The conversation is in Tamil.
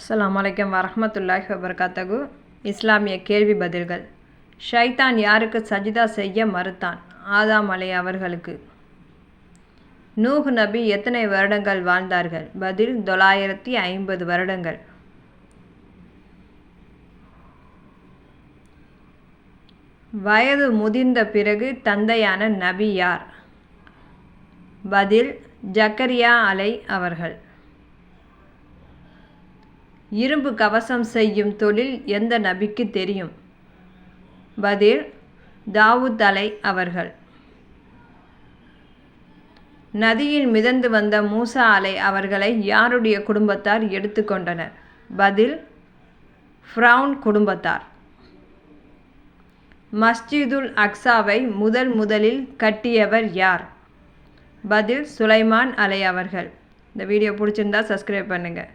அஸ்லாம் வலைக்கம் வரமத்துல்லாஹ் வபர்காத்தகு இஸ்லாமிய கேள்வி பதில்கள். ஷைத்தான் யாருக்கு சஜிதா செய்ய மறுத்தான்? ஆதாம் அலை அவர்களுக்கு. நூஹ் நபி எத்தனை வருடங்கள் வாழ்ந்தார்கள்? பதில் தொள்ளாயிரத்தி ஐம்பது வருடங்கள். வயது முதிர்ந்த பிறகு தந்தையான நபி யார்? பதில் ஜக்கரியா அலை அவர்கள். இரும்பு கவசம் செய்யும் தொழில் எந்த நபிக்கு தெரியும்? பதில் தாவூத் அலை அவர்கள். நதியில் மிதந்து வந்த மூசா அலை அவர்களை யாருடைய குடும்பத்தார் எடுத்துக்கொண்டனர்? பதில் ஃப்ரவுன் குடும்பத்தார். மஸ்ஜிதுல் அக்ஸாவை முதல் முதலில் கட்டியவர் யார்? பதில் சுலைமான் அலை அவர்கள். இந்த வீடியோ பிடிச்சிருந்தா சப்ஸ்கிரைப் பண்ணுங்கள்